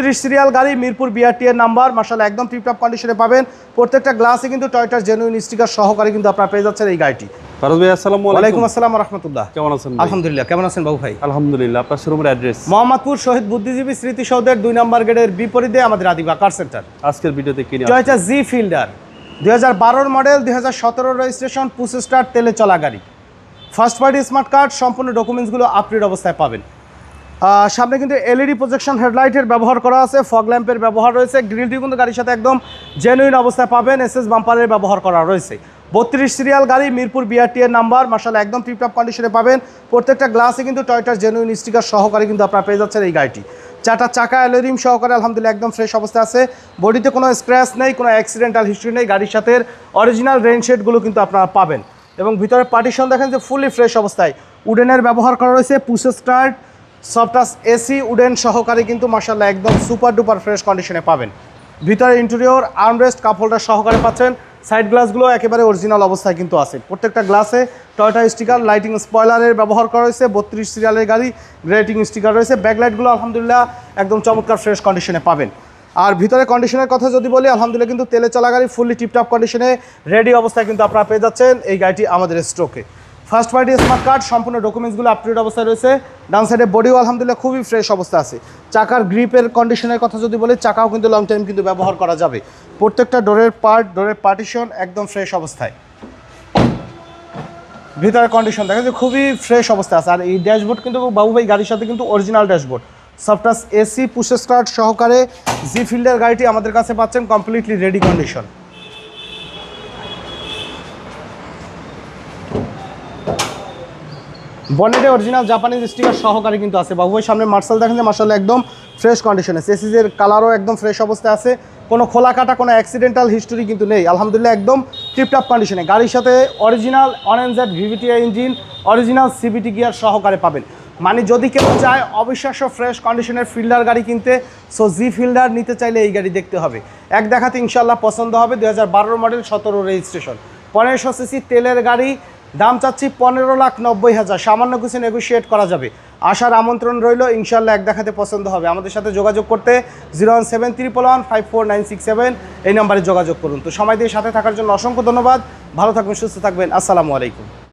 ত্রিশ সিরিয়াল গাড়ি মিরপুর বিআরটি এর নাম্বার মার্শাল একদম টিপটপ কন্ডিশনে পাবেন। প্রত্যেকটা গ্লাসে কিন্তু টয়টার জেনুইন স্টিকার সহকারে কিন্তু আপনারা পেয়ে যাচ্ছেন এই গাড়িটি। ফারুজ ভাই আসসালামু আলাইকুম। আসসালাম রহমতুল্লাহ কেমন আছেন আলহামদুলিল্লাহ কেমন আছেন বাবু ভাই? আলহামদুলিল্লাহ আপনার শোরুমের অ্যাড্রেস মোহাম্মদপুর শহীদ বুদ্ধিজীবী স্মৃতিসৌধের দুই নম্বর গেটের বিপরীতে আমাদের আদিবা কার সেন্টার আজকের ভিডিওতে কি টয়টা জি ফিল্ডার দুই হাজার মডেল দুই হাজার রেজিস্ট্রেশন তেলে চলা গাড়ি। ফার্স্ট পার্টি স্মার্ট কার্ড সম্পূর্ণ ডকুমেন্টসগুলো আপডেট অবস্থায় পাবেন। সামনে কিন্তু এলইডি প্রজেকশন হেডলাইটের ব্যবহার করা আছে ফগ ল্যাম্পের ব্যবহার রয়েছে গ্রিলটি কিন্তু গাড়ির সাথে একদম জেনুইন অবস্থায় পাবেন এসএস বাম্পারের ব্যবহার করা রয়েছে। বত্রিশ সিরিয়াল গাড়ি, মিরপুর বিআরটি এর নাম্বার মার্শাল একদম টিপটপ কন্ডিশনে পাবেন। প্রত্যেকটা গ্লাসে কিন্তু টয়টার জেনুইন স্টিকার সহকারে কিন্তু আপনারা পেয়ে যাচ্ছেন এই গাড়িটি। চারটা চাকা অ্যালোরিম সহকারে আলহামদুলিল্লাহ একদম ফ্রেশ অবস্থায় আছে। বডিতে কোনো স্ক্র্যাচ নেই, কোনো অ্যাক্সিডেন্টাল হিস্ট্রি নেই, গাড়ির সাথে অরিজিনাল রেন শেডগুলো কিন্তু আপনারা পাবেন। এবং ভিতরে পার্টিশন দেখেন যে ফুললি ফ্রেশ অবস্থায়। উডেনের ব্যবহার করা রয়েছে পুসে স্টার্ট সফটাস এসি, উডেন সহকারে কিন্তু মার্শাল্লাহ একদম সুপার ডুপার ফ্রেশ কন্ডিশনে পাবেন। ভিতরে ইন্টেরিয়র আর্মরেস্ট কাপ হোল্ডার সহকারে পাচ্ছেন। সাইড গ্লাসগুলো একেবারে অরিজিনাল অবস্থায় কিন্তু আছে। প্রত্যেকটা গ্লাসে টয়টা স্টিকার লাইটিং স্পয়লারের ব্যবহার করা হয়েছে, বত্রিশ সিরিয়ালের গাড়ি গ্রেটিং স্টিকার রয়েছে। ব্যাকলাইটগুলো আলহামদুলিল্লাহ একদম চমৎকার ফ্রেশ কন্ডিশনে পাবেন। আর ভিতরে কন্ডিশনের কথা যদি বলি, আলহামদুলিল্লাহ কিন্তু তেলে চলা গাড়ি ফুললি টিপটপ কন্ডিশনে রেডি অবস্থায় কিন্তু আপনারা পেয়ে যাচ্ছেন। এই গাড়িটি আমাদের স্ট্রোকে ফার্স্ট পার্টি স্মার্ট কার্ড সম্পূর্ণ ডকুমেন্টসগুলো আপডেট অবস্থায় রয়েছে। ডান সাইডে বডিও আলহামদুলিল্লাহ খুবই ফ্রেশ অবস্থা আছে। চাকার গ্রিপের কন্ডিশনের কথা যদি বলি, চাকাও কিন্তু লং টাইম কিন্তু ব্যবহার করা যাবে। প্রত্যেকটা ডোরের পার্ট ডোরের পার্টিশন একদম ফ্রেশ অবস্থায়। ভিতরের কন্ডিশন দেখা যায় খুবই ফ্রেশ অবস্থা আছে। আর এই ড্যাশবোর্ড কিন্তু বাবু ভাই গাড়ির সাথে কিন্তু অরিজিনাল ড্যাশবোর্ড সফটাস এসি পুশে স্টার্ট সহকারে জি ফিল্ডের গাড়িটি আমাদের কাছে পাচ্ছেন কমপ্লিটলি রেডি কন্ডিশন বনেটে অরিজিনাল জাপানিজ স্টিকার সহকারে কিন্তু আছে। বাবু ভাই, সামনে মার্শাল দেখেন যে মার্শাল একদম ফ্রেশ কন্ডিশনে সেসিজের কালারও একদম ফ্রেশ অবস্থায় আছে। কোনো খোলা কাটা, কোনো অ্যাক্সিডেন্টাল হিস্টোরি কিন্তু নেই। আলহামদুলিল্লাহ একদম টিপটপ কন্ডিশনে গাড়ির সাথে original অরেঞ্জেড VVTI engine original CVT gear সহকারে পাবেন। মানে যদি কেউ চায় অবিশ্বাস্য ফ্রেশ কন্ডিশনের ফিল্ডার গাড়ি কিনতে সো জি ফিল্ডার নিতে চাইলে এই গাড়ি দেখতে হবে। এক দেখাতে ইনশাল্লাহ পছন্দ হবে। দু হাজার বারো মডেল সতেরো রেজিস্ট্রেশন পনেরোশো সিসি তেলের গাড়ি দাম চাচ্ছি পনেরো লাখ নব্বই হাজার। সামান্য কিছু নেগোসিয়েট করা যাবে। আসার আমন্ত্রণ রইল ইনশাল্লাহ এক দেখাতে পছন্দ হবে। আমাদের সাথে যোগাযোগ করতে zero one seven triple one five four nine six seven, এই নাম্বারে যোগাযোগ করুন। তো সময় দিয়ে সাথে থাকার জন্য অসংখ্য ধন্যবাদ। ভালো থাকবেন, সুস্থ থাকবেন। আসসালামু আলাইকুম।